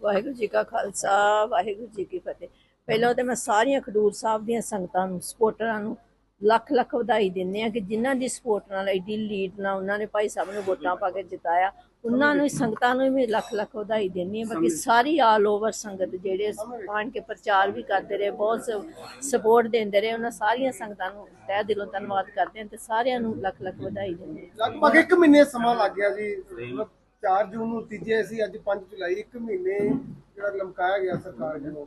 ਵਾਹਿਗੁਰੂ ਜੀ ਕਾ ਖਾਲਸਾ ਵਾਹਿਗੁਰੂ ਜੀ ਕੀ ਫਤਿਹ। ਪਹਿਲਾਂ ਤੇ ਮੈਂ ਸਾਰੀਆਂ ਖਡੂਰ ਸਾਹਿਬ ਦੀਆਂ ਸੰਗਤਾਂ ਨੂੰ ਸਪੋਰਟਰਾਂ ਨੂੰ ਲੱਖ ਲੱਖ ਵਧਾਈ ਦਿੰਦੇ ਆ ਕਿ ਜਿਨ੍ਹਾਂ ਦੀ ਸਪੋਰਟ ਨਾਲ ਐਡੀ ਲੀਡ ਨਾਲ ਉਹਨਾਂ ਨੇ ਭਾਈ ਸਾਹਿਬ ਨੂੰ ਵੋਟਾਂ ਪਾ ਕੇ ਜਿਤਾਇਆ ਉਹਨਾਂ ਨੂੰ ਸੰਗਤਾਂ ਨੂੰ ਵੀ ਲੱਖ ਲੱਖ ਵਧਾਈ ਦਿੰਦੀ ਆ ਬਾਕੀ ਸਾਰੀ ਆਲ ਓਵਰ ਸੰਗਤ ਜਿਹੜੇ ਆਣ ਕੇ ਪ੍ਰਚਾਰ ਵੀ ਕਰਦੇ ਰਹੇ ਬਹੁਤ ਸਪੋਰਟ ਦਿੰਦੇ ਰਹੇ ਉਹਨਾਂ ਸਾਰੀਆਂ ਸੰਗਤਾਂ ਨੂੰ ਤਹਿ ਦਿਲੋਂ ਧੰਨਵਾਦ ਕਰਦੇ ਹਾਂ ਤੇ ਸਾਰਿਆਂ ਨੂੰ ਲੱਖ ਲੱਖ ਵਧਾਈ ਦਿੰਦੇ ਹਾਂ। ਲਗਭਗ 1 ਮਹੀਨੇ ਸਮਾਂ ਲੱਗ ਗਿਆ ਜੀ। 4 ਜੂਨ ਨੂੰ ਤੀਜੇ ਸੀ ਅੱਜ 5 ਜੁਲਾਈ 1 ਮਹੀਨੇ ਜਿਹੜਾ ਲਮਕਾਇਆ ਗਿਆ ਸਰਕਾਰ ਵੱਲੋਂ।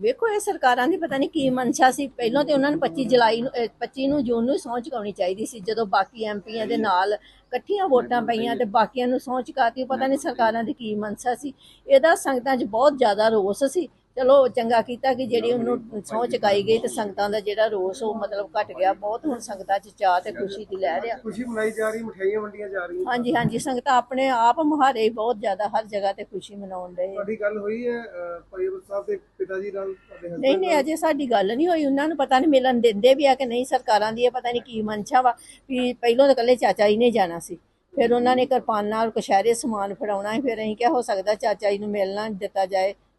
ਵੇਖੋ, ਇਹ ਸਰਕਾਰਾਂ ਦੀ ਪਤਾ ਨਹੀਂ ਕੀ ਮਨਸ਼ਾ ਸੀ। ਪਹਿਲਾਂ ਤੇ ਉਹਨਾਂ ਨੂੰ 25 ਜੁਲਾਈ ਨੂੰ, ਅਹ 25 ਨੂੰ ਜੂਨ ਨੂੰ ਸਹੁੰ ਚੁਕਾਉਣੀ ਚਾਹੀਦੀ ਸੀ। ਜਦੋਂ ਬਾਕੀ ਐਮਪੀਆਂ ਦੇ ਨਾਲ ਇਕੱਠੀਆਂ ਵੋਟਾਂ ਪਈਆਂ ਤੇ ਬਾਕੀਆਂ ਨੂੰ ਸਹੁੰ ਚੁਕਾਤੀ ਪਤਾ ਨਹੀਂ ਸਰਕਾਰਾਂ ਦੀ ਕੀ ਮਨਸ਼ਾ ਸੀ। ਇਹਦਾ ਸੰਗਤਾਂ 'ਚ ਬਹੁਤ ਜ਼ਿਆਦਾ ਰੋਸ ਸੀ। ਚਲੋ ਚੰਗਾ ਕੀਤਾ ਕਿ ਜਿਹੜੀ ਉਹਨੂੰ ਸਹੁੰ ਚੁਕਾਈ ਗਈ ਤੇ ਸੰਗਤਾਂ ਦਾ ਜਿਹੜਾ ਰੋਸ ਉਹ ਮਤਲਬ ਘਟ ਗਿਆ। ਬਹੁਤ ਹੁਣ ਸੰਗਤਾਂ 'ਚ ਚਾਹ ਤੇ ਖੁਸ਼ੀ ਦੀ ਲਹਿਰ ਆ। ਖੁਸ਼ੀ ਮਨਾਈ ਜਾ ਰਹੀ ਮਠਿਆਈਆਂ ਵੰਡੀਆਂ ਜਾ ਰਹੀਆਂ। ਹਾਂਜੀ ਹਾਂਜੀ ਸੰਗਤਾਂ ਆਪਣੇ ਆਪ ਮੁਹਾਰੇ ਬਹੁਤ ਜ਼ਿਆਦਾ ਹਰ ਜਗ੍ਹਾ ਤੇ ਖੁਸ਼ੀ ਮਨਾਉਣ ਰਹੇ ਤੁਹਾਡੀ ਗੱਲ ਹੋਈ ਹੈ ਅਮਰ ਸਾਹਿਬ ਦੇ ਪਿਤਾ ਜੀ ਨਾਲ ਤੁਹਾਡੇ ਨਹੀਂ ਨਹੀਂ ਅਜੇ ਸਾਡੀ ਗੱਲ ਨਹੀਂ ਹੋਈ। ਉਹਨਾਂ ਨੂੰ ਪਤਾ ਨਹੀਂ ਮਿਲਣ ਦਿੰਦੇ ਵੀ ਆ ਕਿ ਨਹੀਂ ਸਰਕਾਰਾਂ ਦੀ ਇਹ ਪਤਾ ਨਹੀਂ ਕੀ ਮਨਸ਼ਾ ਵਾ ਵੀ ਪਹਿਲੋਂ ਤਾਂ ਇਕੱਲੇ ਚਾਚਾ ਜੀ ਨੇ ਜਾਣਾ ਸੀ। ਫਿਰ ਉਹਨਾਂ ਨੇ ਕਿਰਪਾਨ ਨਾਲ ਕਸ਼ਹਿਰੇ ਸਮਾਨ ਫੜਾਉਣਾ ਫਿਰ ਅਸੀਂ ਕਿਹਾ ਹੋ ਸਕਦਾ ਚਾਚਾ ਜੀ ਨੂੰ ਮਿਲਣਾ ਦਿੱਤਾ ਜਾਏ।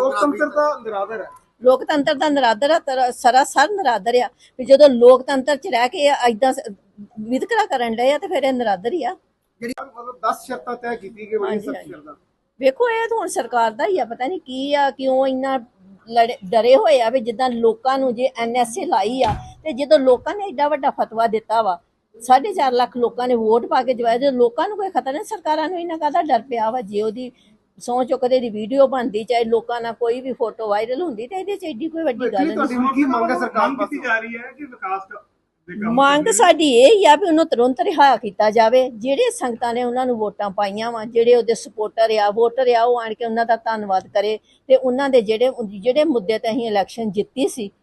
ਲੋਕਤੰਤਰ ਦਾ ਨਿਰਾਦਰ ਹੈ। ਲੋਕਤੰਤਰ ਦਾ ਨਰਾਦਰ ਆ ਸਰਾਸਰ ਨਰਾਦਰ ਆ। ਵੀ ਜਦੋਂ ਲੋਕਤੰਤਰ ਚ ਰਹਿ ਕੇ ਐਦਾਂ ਵਿਤਕਰਾ ਕਰਨ ਆ ਤੇ ਫਿਰ ਇਹ ਨਰਾਦਰ ਹੀ ਆ। ਮਤਲਬ 10 ਸ਼ਰਤਾਂ ਤੈਅ ਕੀਤੀ ਗਈ ਬੜੀ ਹਾਂਜੀ, ਸਖਤ ਹਾਂਜੀ। ਸ਼ਰਤਾਂ। ਵੇਖੋ ਇਹ ਤਾਂ ਹੁਣ ਸਰਕਾਰ ਦਾ ਹੀ ਆ ਪਤਾ ਨਹੀਂ ਕੀ ਆ ਕਿਉਂ ਇੰਨਾ ਡਰੇ ਹੋਏ ਆ ਵੀ ਜਿੱਦਾਂ ਲੋਕਾਂ ਨੂੰ ਜੇ ਐਨਐਸਏ ਲਾਈ ਆ ਤੇ ਜਦੋਂ ਲੋਕਾਂ ਨੇ ਐਡਾ ਵੱਡਾ ਫਤਵਾ ਦਿੱਤਾ ਵਾ 4.5 ਲੱਖ ਲੋਕਾਂ ਨੇ ਵੋਟ ਪਾ ਕੇ ਜਵਾਇਆ ਜੇ ਲੋਕਾਂ ਨੂੰ ਕੋਈ ਖਤਰਾ ਨਹੀਂ ਸਰਕਾਰਾਂ ਨੂੰ ਇਹਨਾਂ ਕਾਹਦਾ ਡਰ ਪਿਆ ਵਾ ਜੇ ਉਹਦੀ ਸਹੁੰ ਚੁੱਕਦੇ ਦੀ ਵੀਡੀਓ ਬਣਦੀ ਚਾਹੇ ਲੋਕਾਂ ਨਾਲ ਕੋਈ ਵੀ ਫੋਟੋ ਵਾਇਰਲ ਹੁੰਦੀ ਤੇ ਇਹਦੇ ਚ ਐਡੀ ਕੋਈ ਵੱਡੀ ਗੱਲ ਨਹੀਂ। ਤੁਹਾਡੀ ਹੁਣ ਕੀ ਮੰਗ ਹੈ ਸਰਕਾਰ ਮੰਗ ਕੀਤੀ ਪਾਸੋਂ? ਜਾ ਰਹੀ ਹੈ ਕਿ ਵਿਕਾਸ ਦੇ ਮੰਗ ਸਾਡੀ ਇਹ ਹੀ ਆ ਵੀ ਉਹਨੂੰ ਤੁਰੰਤ ਰਿਹਾ ਕੀਤਾ ਜਾਵੇ। ਜਿਹੜੇ ਸੰਗਤਾਂ ਨੇ ਉਹਨਾਂ ਨੂੰ ਵੋਟਾਂ ਪਾਈਆਂ ਵਾ ਜਿਹੜੇ ਉਹਦੇ ਸਪੋਰਟਰ ਆ ਵੋਟਰ ਆ ਉਹ ਆਣ ਕੇ ਉਹਨਾਂ ਦਾ ਧੰਨਵਾਦ ਕਰੇ। ਤੇ ਉਹਨਾਂ ਦੇ ਜਿਹੜੇ ਜਿਹੜੇ ਮੁੱਦੇ ਤੇ ਅਸੀਂ ਇਲੈਕਸ਼ਨ ਜਿੱਤੀ ਸੀ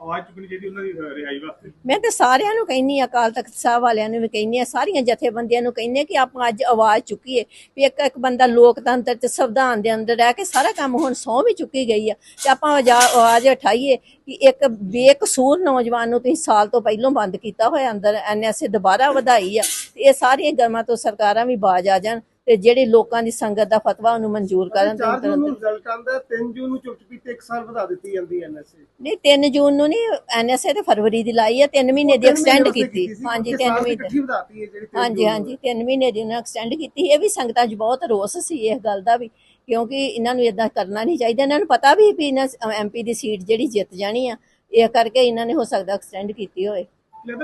ਆਵਾਜ਼ ਚੁੱਕਣੀ ਚਾਹੀਦੀ ਉਹਨਾਂ ਦੀ ਰਿਹਾਈ ਵਾਸਤੇ। ਮੈਂ ਤੇ ਸਾਰਿਆਂ ਨੂੰ ਕਹਿੰਨੀ ਆ, ਅਕਾਲ ਤਖਤ ਸਾਹਿਬ ਵਾਲਿਆਂ ਨੂੰ ਵੀ ਕਹਿੰਨੀ ਆ, ਸਾਰੀਆਂ ਜਥੇਬੰਦੀਆਂ ਨੂੰ ਕਹਿੰਨੀ ਕਿ ਆਪਾਂ ਅੱਜ ਆਵਾਜ਼ ਚੁੱਕੀਏ। ਵੀ ਇੱਕ ਇੱਕ ਬੰਦਾ ਲੋਕਤੰਤਰ ਤੇ ਸੰਵਿਧਾਨ ਦੇ ਅੰਦਰ ਰਹਿ ਕੇ ਸਾਰਾ ਕੰਮ ਹੁਣ ਸਹੁੰ ਵੀ ਚੁੱਕੀ ਗਈ ਆ ਤੇ ਆਪਾਂ ਆਵਾਜ਼ ਉਠਾਈਏ ਕਿ ਇੱਕ ਬੇਕਸੂਰ ਨੌਜਵਾਨ ਨੂੰ ਤੁਸੀਂ ਸਾਲ ਤੋਂ ਪਹਿਲਾਂ ਬੰਦ ਕੀਤਾ ਹੋਇਆ ਅੰਦਰ ਐਨਐਸਏ ਦੁਬਾਰਾ ਵਧਾਈ ਆ ਇਹ ਸਾਰੀਆਂ ਗਰਮਾਂ ਤੋਂ ਸਰਕਾਰਾਂ ਵੀ ਬਾਜ ਆ ਜਾਣ। ਤੇ ਜਿਹੜੇ ਲੋਕਾਂ ਦੀ ਸੰਗਤ ਦਾ ਫਤਵਾ ਉਹਨੂੰ ਮਨਜ਼ੂਰ ਕਰਨ ਤੇ 4 ਜੂਨ ਨੂੰ ਰਿਜ਼ਲਟ ਆਉਂਦਾ 3 ਜੂਨ ਨੂੰ ਚੁੱਪ ਚੁਪੀਤੇ ਇੱਕ ਸਾਲ ਵਧਾ ਦਿੱਤੀ ਜਾਂਦੀ ਹੈ ਐਨਐਸਏ ਨਹੀਂ 3 ਜੂਨ ਨੂੰ ਨਹੀਂ ਐਨਐਸਏ ਤੇ ਫਰਵਰੀ ਦੀ ਲਾਈ ਆ 3 ਮਹੀਨੇ ਦੀ ਐਕਸਟੈਂਡ ਕੀਤੀ। ਹਾਂਜੀ 3 ਮਹੀਨੇ। ਇਕੱਠੀ ਵਧਾਤੀ ਹੈ ਜਿਹੜੀ 3 ਹਾਂਜੀ ਹਾਂਜੀ 3 ਮਹੀਨੇ ਦੀ ਉਹਨਾਂ ਐਕਸਟੈਂਡ ਕੀਤੀ। ਇਹ ਵੀ ਸੰਗਤਾਂ 'ਚ ਬਹੁਤ ਰੋਸ ਸੀ ਇਸ ਗੱਲ ਦਾ ਵੀ ਕਿਉਂਕਿ ਇਹਨਾਂ ਨੂੰ ਇਦਾਂ ਕਰਨਾ ਨਹੀਂ ਚਾਹੀਦਾ। ਇਹਨਾਂ ਨੂੰ ਪਤਾ ਵੀ ਵੀ ਇਹਨਾਂ ਐਮਪੀ ਦੀ ਸੀਟ ਜਿਹੜੀ ਜਿੱਤ ਜਾਣੀ ਆ ਇਹ ਕਰਕੇ ਇਹਨਾਂ ਨੇ ਹੋ ਸਕਦਾ ਐਕਸਟੈਂਡ ਕੀਤੀ ਜੀ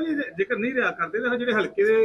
ਜੇ- ਜੇਕਰ ਨਹੀਂ ਰਿਹਾ ਕਰਦੇ ਤਾਂ ਜਿਹੜੇ ਹਲਕੇ ਦੇ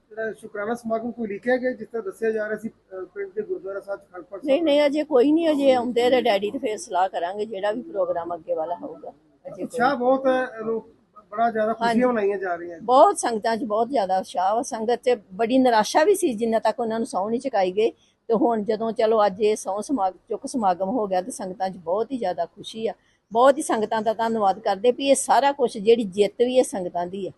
ਜਿਹੜਾ ਸ਼ੁਕਰਾਨਾ ਸਮਾਗਮ ਕੋਈ ਲਿਖਿਆ ਗਿਆ ਜਿਸ ਤਰ੍ਹਾਂ ਦੱਸਿਆ ਜਾ ਰਿਹਾ ਸੀ ਪਿੰਡ ਦੇ ਗੁਰਦੁਆਰਾ ਸਾਹਿਬ ਖੜਪੜ ਨਹੀਂ ਨਹੀਂ ਅਜੇ ਕੋਈ ਨਹੀਂ ਅਜੇ ਆਉਂਦੇ ਤੇ ਡੈਡੀ ਤੇ ਫੇਰ ਸਲਾਹ ਕਰਾਂਗੇ ਜਿਹੜਾ ਵੀ ਪ੍ਰੋਗਰਾਮ ਅੱਗੇ ਵਾਲਾ ਹੋਊਗਾ। ਅਜੇ ਉਤਸ਼ਾਹ ਬਹੁਤ ਲੋਕ ਬੜਾ ਜ਼ਿਆਦਾ ਖੁਸ਼ੀਆਂ ਮਨਾਈਆਂ ਜਾ ਰਹੀਆਂ ਬਹੁਤ ਸੰਗਤਾਂ 'ਚ ਬਹੁਤ ਜ਼ਿਆਦਾ ਉਤਸ਼ਾਹ ਵਾ। ਸੰਗਤ 'ਚ ਬੜੀ ਨਿਰਾਸ਼ਾ ਵੀ ਸੀ ਜਿੰਨਾ ਤੱਕ ਉਹਨਾਂ ਨੂੰ ਸਹੁੰ ਨਹੀਂ ਚੁਕਾਈ ਗਈ। ਤੇ ਹੁਣ ਜਦੋਂ ਚਲੋ ਅੱਜ ਇਹ ਸਹੁੰ ਸਮਾਗਮ ਚੁੱਕ ਸਮਾਗਮ ਹੋ ਗਿਆ ਤੇ ਸੰਗਤਾਂ 'ਚ ਬਹੁਤ ਹੀ ਜ਼ਿਆਦਾ ਖੁਸ਼ੀ ਆ। ਬਹੁਤ ਹੀ ਸੰਗਤਾਂ ਦਾ ਧੰਨਵਾਦ ਕਰਦੇ ਵੀ ਇਹ ਸਾਰਾ ਕੁਝ ਜਿਹੜੀ ਜਿੱਤ ਵੀ ਇਹ ਸੰਗਤਾਂ ਦੀ ਆ।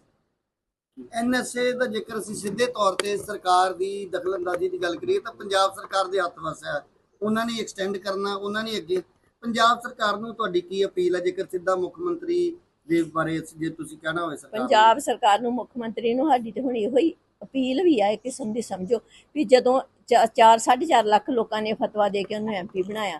ਐਨਐਸਏ ਦਾ ਜੇਕਰ ਅਸੀਂ ਸਿੱਧੇ ਤੌਰ ਤੇ ਸਰਕਾਰ ਦੀ ਦਖਲਅੰਦਾਜ਼ੀ ਦੀ ਗੱਲ ਕਰੀਏ ਤਾਂ ਪੰਜਾਬ ਸਰਕਾਰ ਦੇ ਹੱਥ ਵਸ ਹੈ। ਉਹਨਾਂ ਨੇ ਐਕਸਟੈਂਡ ਕਰਨਾ, ਉਹਨਾਂ ਨੇ ਅੱਗੇ। ਪੰਜਾਬ ਸਰਕਾਰ ਨੂੰ ਤੁਹਾਡੀ ਕੀ ਅਪੀਲ ਹੈ? ਜੇਕਰ ਸਿੱਧਾ ਮੁੱਖ ਮੰਤਰੀ ਦੇ ਬਾਰੇ ਜੇ ਤੁਸੀਂ ਕਹਿਣਾ ਹੋਵੇ ਸਰਕਾਰ ਪੰਜਾਬ ਸਰਕਾਰ ਨੂੰ, ਮੁੱਖ ਮੰਤਰੀ ਨੂੰ ਸਾਡੀ ਤੇ ਹੁਣ ਇਹੋ ਹੀ ਅਪੀਲ ਵੀ ਆ ਕਿਸਮ ਦੀ ਸਮਝੋ ਵੀ ਜਦੋਂ 4 4.5 ਲੱਖ ਲੋਕਾਂ ਨੇ ਫਤਵਾ ਦੇ ਕੇ ਉਹਨੂੰ ਐਮਪੀ ਬਣਾਇਆ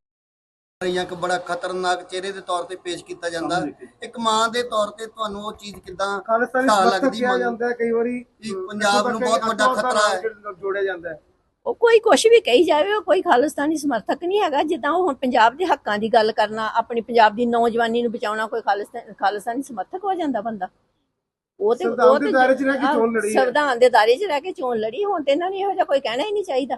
ਜਾਂ ਇੱਕ ਬੜਾ ਖਤਰਨਾਕ ਚਿਹਰੇ ਦੇ ਤੌਰ ਤੇ ਪੇਸ਼ ਕੀਤਾ ਜਾਂਦਾ। ਇੱਕ ਮਾਂ ਦੇ ਤੌਰ ਤੇ ਤੁਹਾਨੂੰ ਉਹ ਚੀਜ਼ ਕਿਦਾਂ ਸਮਰਥਕ ਲੱਗਦੀ ਮਨ- ਜਾਂਦਾ ਹੈ ਕਈ ਵਾਰੀ ਕਿ ਪੰਜਾਬ ਨੂੰ ਬਹੁਤ ਵੱਡਾ ਖਤਰਾ ਹੈ। ਹੈ ਜੋੜਿਆ ਜਾਂਦਾ ਹੈ। ਉਹ ਕੋਈ ਕੁਛ ਵੀ ਕਹੀ ਜਾਵੇ ਉਹ ਕੋਈ ਖਾਲਿਸਤਾਨੀ ਸਮਰਥਕ ਨਹੀਂ ਹੈਗਾ। ਜਿੱਦਾਂ ਉਹ ਹੁਣ ਪੰਜਾਬ ਦੇ ਹੱਕਾਂ ਦੀ ਗੱਲ ਕਰਨਾ ਆਪਣੀ ਪੰਜਾਬ ਦੀ ਨੌਜਵਾਨੀ ਨੂੰ ਬਚਾਉਣਾ ਕੋਈ ਖਾਲਿਸਤਾਨ ਖਾਲਿਸਤਾਨੀ ਸਮਰਥਕ ਹੋ ਜਾਂਦਾ ਬੰਦਾ। ਉਹ ਤੇ ਸੰਵਿਧਾਨ ਉਹ ਦੇ ਤੇ ਦਾਇਰੇ 'ਚ ਰਹਿ ਕੇ ਆਹ, ਚੋਣ ਲੜੀ ਹੈ। ਸੰਵਿਧਾਨ ਦੇ ਦਾਇਰੇ 'ਚ ਰਹਿ ਕੇ ਚੋਣ ਲੜੀ ਹੁਣ ਤੇ ਇਹਨਾਂ ਨੂੰ ਇਹੋ ਜਿਹਾ ਕੋਈ ਕਹਿਣਾ ਹੀ ਨਹੀਂ ਚਾਹੀਦਾ।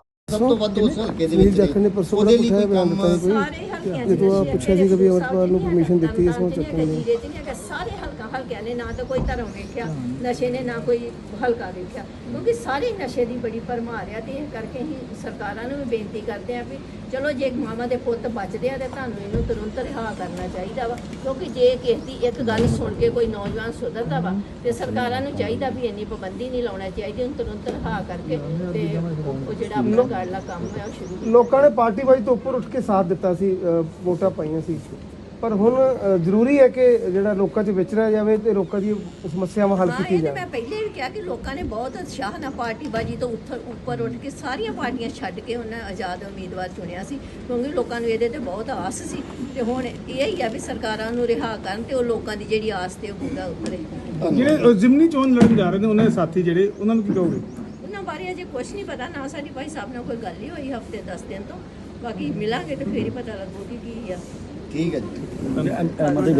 ਸਭ ਤੋਂ ਵੱਧ ਉਸ ਹਲਕੇ ਦੇ ਵਿੱਚ ਜੱਖ ਨੇ ਪਰਸੋਂ ਉਹਦੇ ਲਈ ਕੋਈ ਕੰਮ ਸਾਰੇ ਹਲਕਿਆਂ ਜਦੋਂ ਆ ਪੁੱਛਿਆ ਸੀ ਕਿ ਵੀ ਅਮਰਪਾਲ ਨੂੰ permission ਦਿੱਤੀ ਇਸ ਨੂੰ ਚੱਕਣ ਦੀ। ਦੀ ਸਾਰੇ ਹਲਕਿਆਂ ਨੇ ਨਾ ਤਾਂ ਕੋਈ ਧਰਮ ਵੇਖਿਆ ਨਸ਼ੇ ਨੇ ਨਾ ਕੋਈ ਹਲਕਾ ਵੇਖਿਆ। ਕਿਉਂਕਿ ਸਾਰੇ ਨਸ਼ੇ ਦੀ ਬੜੀ ਭਰਮਾਰ ਆ ਤੇ ਇਹ ਕਰਕੇ ਹੀ ਸਰਕਾਰਾਂ ਨੂੰ ਵੀ ਬੇਨਤੀ ਕਰਦੇ ਆ ਵੀ ਚਲੋ ਜੇ ਮਾਵਾਂ ਦੇ ਪੁੱਤ ਬਚਦੇ ਆ ਤੇ ਤੁਹਾਨੂੰ ਇਹਨੂੰ ਤੁਰੰਤ ਰਿਹਾ ਕਰਨਾ ਚਾਹੀਦਾ ਵਾ। ਕਿਉਂਕਿ ਜੇ ਕਿਸੇ ਦੀ ਇੱਕ ਗੱਲ ਸੁਣ ਕੇ ਕੋਈ ਨੌਜਵਾਨ ਸੁਧਰਦਾ ਵਾ ਤੇ ਸਰਕਾਰਾਂ ਨੂੰ ਚਾਹੀਦਾ ਵੀ ਇੰਨੀ ਪਾਬੰਦੀ ਨਹੀਂ ਲਾਉਣਾ ਚਾਹੀਦੀ ਉਹਨੂੰ ਤੁਰੰਤ ਰਿਹਾ ਕਰਕੇ ਤੇ ਉਹ ਜਿਹੜਾ ਆਪਣਾ ਗਾੜਲਾ ਕੰਮ ਹੈ ਉਹ ਸ਼ੁਰੂ ਲੋਕਾਂ ਨੇ ਪਾਰਟੀ ਵਾਈ ਤੋਂ ਉੱਪਰ ਉੱਠ ਕੇ ਸਾਥ ਦਿੱਤਾ ਸੀ ਵੋਟਾਂ ਪਾਈਆਂ ਸੀ। ਪਰ ਹੁਣ ਜ਼ਰੂਰੀ ਹੈ ਕਿ ਜਿਹੜਾ ਲੋਕਾਂ 'ਚ ਵਿਚਰਿਆ ਜਾਵੇ ਤੇ ਲੋਕਾਂ ਦੀ ਸਮੱਸਿਆਵਾਂ ਹੱਲ ਹਾਂ ਕੀਤੀ ਇਹ ਤੇ ਜਾਵੇ ਮੈਂ ਪਹਿਲੇ ਵੀ ਕਿਹਾ ਕਿ ਲੋਕਾਂ ਨੇ ਬਹੁਤ ਉਤਸ਼ਾਹ ਨਾਲ ਪਾਰਟੀਬਾਜੀ ਤੋਂ ਉੱਥ- ਉੱਪਰ ਉੱਠ ਕੇ ਸਾਰੀਆਂ ਪਾਰਟੀਆਂ ਛੱਡ ਕੇ ਉਹਨਾਂ ਆਜ਼ਾਦ ਉਮੀਦਵਾਰ ਚੁਣਿਆ ਸੀ ਕਿਉਂਕਿ ਲੋਕਾਂ ਨੂੰ ਇਹਦੇ ਤੇ ਬਹੁਤ ਆਸ ਸੀ। ਤੇ ਹੁਣ ਇਹ ਹੀ ਆ ਵੀ ਸਰਕਾਰਾਂ ਨੂੰ ਰਿਹਾ ਕਰਨ ਤੇ ਉਹ ਲੋਕਾਂ ਦੀ ਜਿਹੜੀ ਆਸ ਤੇ ਉਹ ਪੂਰਾ ਉਤਰੇ ਜਿਹੜੇ ਜ਼ਿਮਨੀ ਚੋਣ ਲੜਨ ਜਾ ਰਹੇ ਨੇ ਉਹਨਾਂ ਦੇ ਸਾਥੀ ਜਿਹੜੇ ਉਹਨਾਂ ਨੂੰ ਕੀ ਕਹੋਗੇ? ਉਹਨਾਂ ਬਾਰੇ ਅਜੇ ਕੁਝ ਨਹੀਂ ਪਤਾ ਨਾ ਸਾਡੀ ਭਾਈ ਸਾਹਿਬ ਨਾਲ ਕੋਈ ਗੱਲ ਹੀ ਹੋਈ ਹਫ਼ਤੇ 10 ਦਿਨ ਤੋਂ। ਬਾਕੀ ਮਿਲਾਂਗੇ ਤੇ ਫੇਰ ਹੀ ਪਤਾ ਲੱਗੂ ਕਿ ਕੀ ਆ। ਠੀਕ ਹੈ ਜੀ